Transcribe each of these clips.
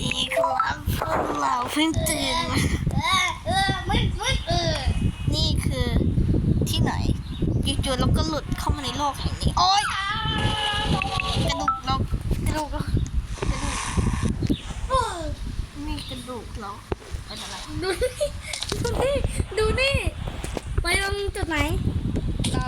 อีครับพวกเราเพิ่งตื่นมาเออมึดมึดเออนี่คือที่ไหนจู่ๆเราก็หลุดเข้ามาในโลกแห่งนี้ โอ๊ยกระดูกเรากระดูกเรานี่กระดูกเราเป็นอะไรดูนี่ ดูนี่ ดูนี่ ไปลงจุดไหนเรา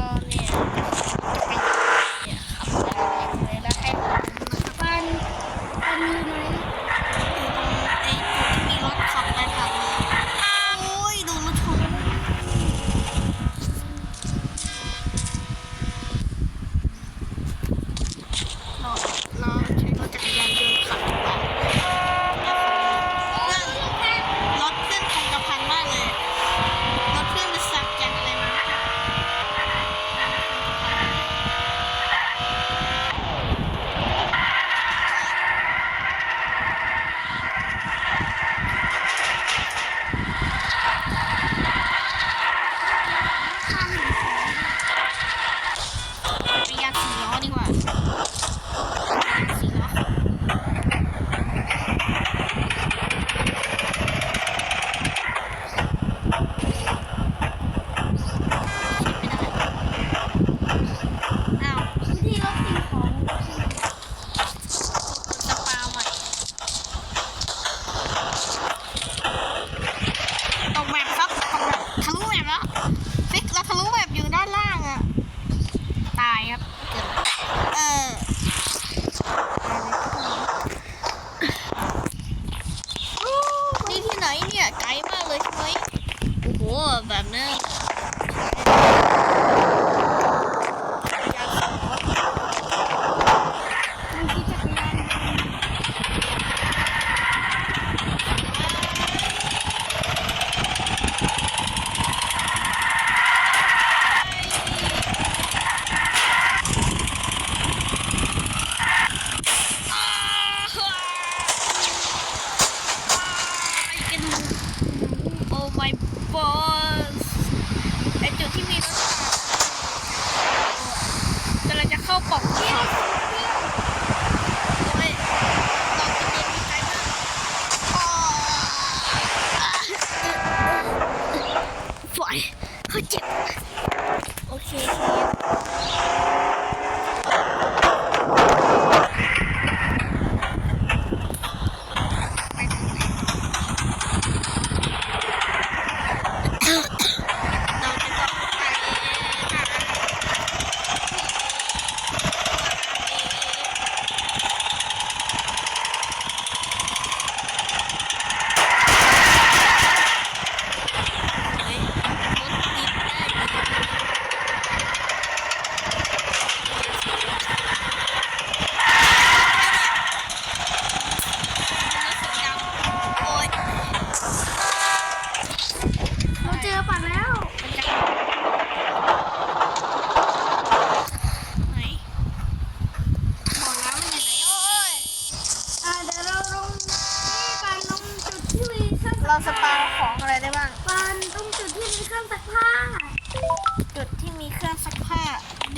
ล้วฟิกเราทะลุแบบอยู่ด้านล่างอะตายครับ เออ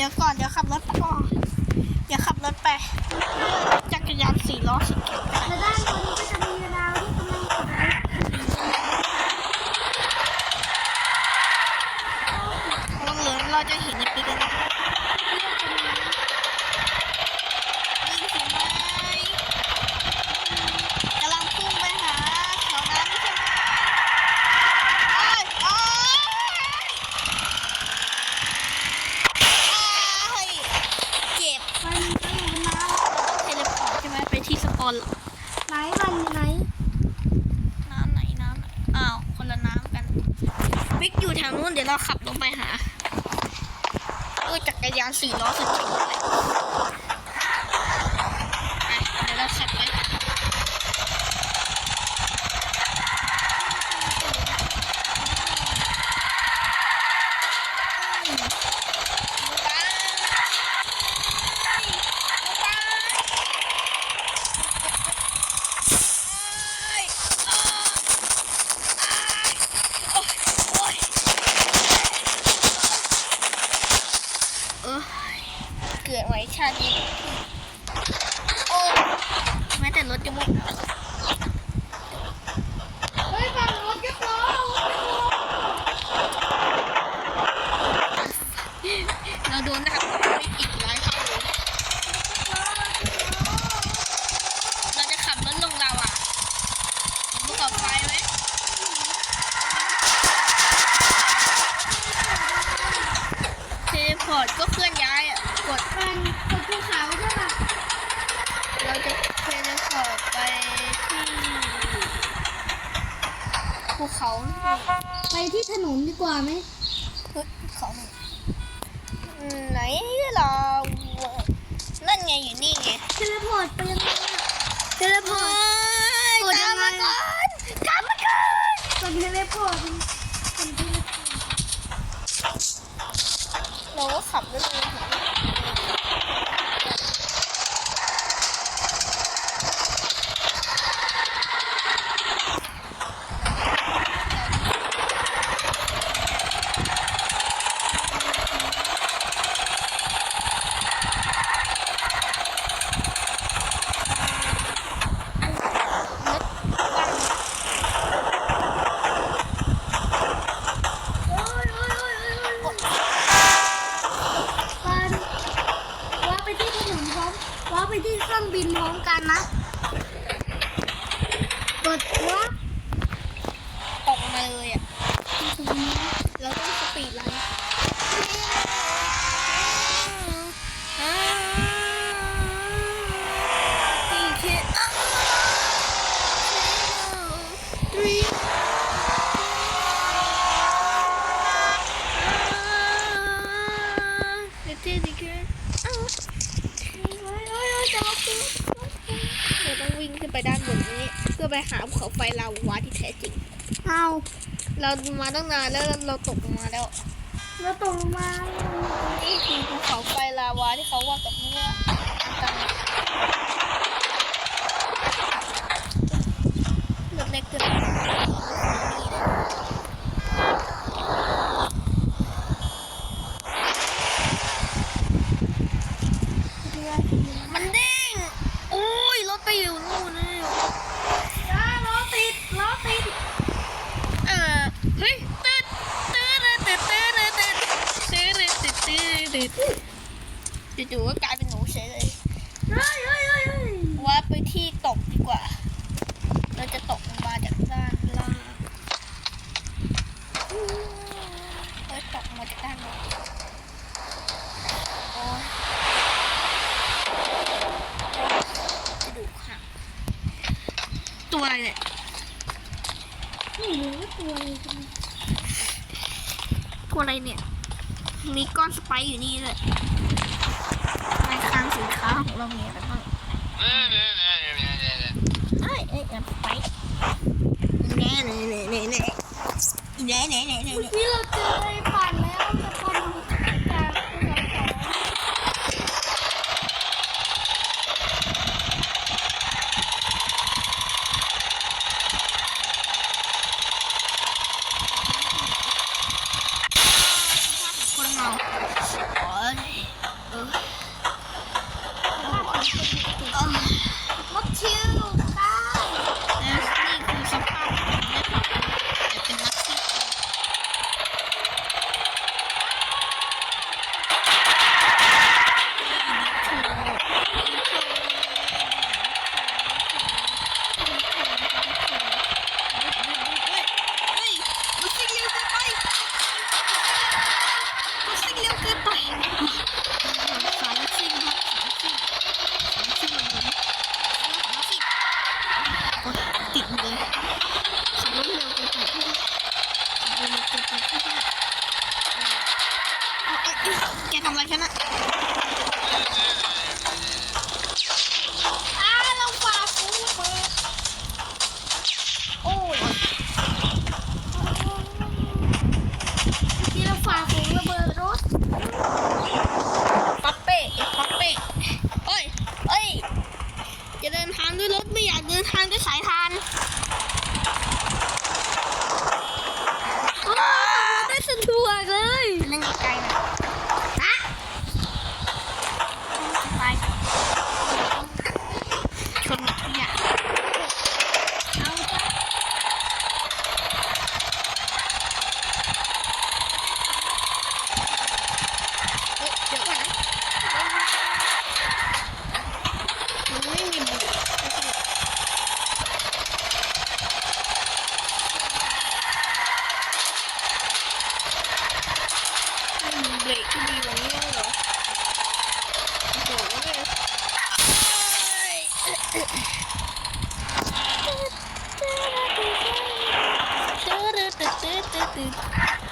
เดี๋ยวก่อนเดี๋ยวขับ ちゃう ชาตินี้โอ้แม้แต่รถจะหมด ถนนดีกว่าไหมเฮ้ยภูเขาอืมไหนเรานั่นไงอยู่นี่ไงเทเลพอร์ตไปยังไงอะเทเลพอร์ตกดยังไงกลับมาก่อนกลับมาก่อนกดเทเลพอร์ตเป็นเป็นเทเลพอร์ตเราก็ขับรถเลยรถบัง โอ้ยโอ้ยโอ้ยโอ้ยโอ้ยกันว่าไปที่ถนนพ ร้อมว่าไปที่เครื่องบินพร้อมกันนะกดว่าตกมาเลยอะ เราต้องสปีดไลน์สี่เจ็ดอ้าวสี่ three เดี๋ยวเจ๊ดิเกินอ้าวโอ้ยโอ้ยโอ้ยจะมาปุ๊บเราต้องวิ่งขึ้นไปด้านบนนี้ เพื่อ ไปหาภูเขาไฟลาวาที่แท้จริง เอาเรามาตั้งนานแล้วเราตกลงมาแล้ว แล้วตกลงมานี่คือภูเขาไฟลาวาที่เขาว่ากับเมื่ออันตรายรถเล็กเกินมันเด้งโอ้ยรถไปอยู่นู่นเลย อ้าล้อติดล้อติด เออเฮ้ยตืดตืดตืดตืดตืดตืด ติดจู่ๆก็กลายเป็นหนูเฉยเลยเฮ้ยเฮ้ยเฮ้ยว่าไปที่ตกดีกว่า เราจะตกลงมาจากด้านล่างเฮ้ยตกมาจากด้านบนโอ้ยกระดูกหักตัวอะไรเนี่ยไม่รู้ว่าตัวอะไรตัวอะไรเนี่ย มีก้อนสไปอยู่นี่เลยในคลังสินค้าของเรามีอะไรบ้างเอ้ยเอ้ยเอ้ยสไปแน่แน่แน่แน่แน่แน่แน่แน่แน่เมื่อกี้เราเจอไอ้ปั่นแล้ว เราชนะ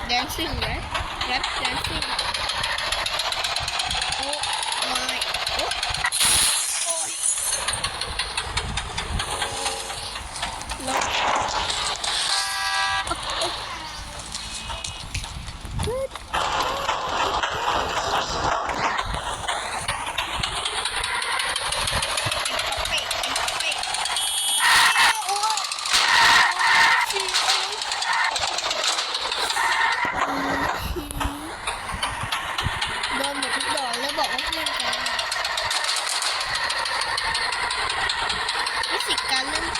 dancing, right? Yep, dancing.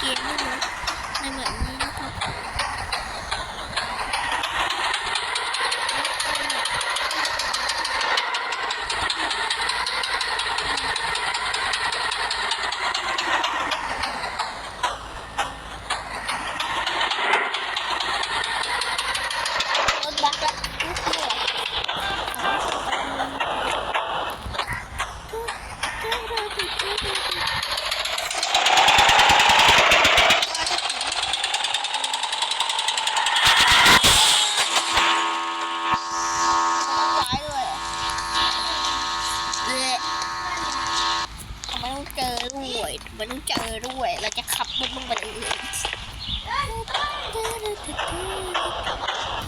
เกมไม่รู้มันเหมือนนี้นะครับรถบัสละทุกเมื่อ ร้ายด้วยเละทำไมต้องเจอด้วยทำไมต้องเจอด้วย เราจะขับรถลงไปเลยไม่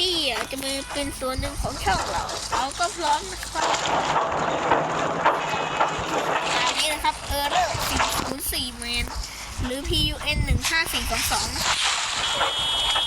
ที่จะมาเป็นส่วนหนึ่งของช่องเราเราก็พร้อมนะครับตามนี้นะครับเออร์เรอร์404เมนหรือ PUN 15422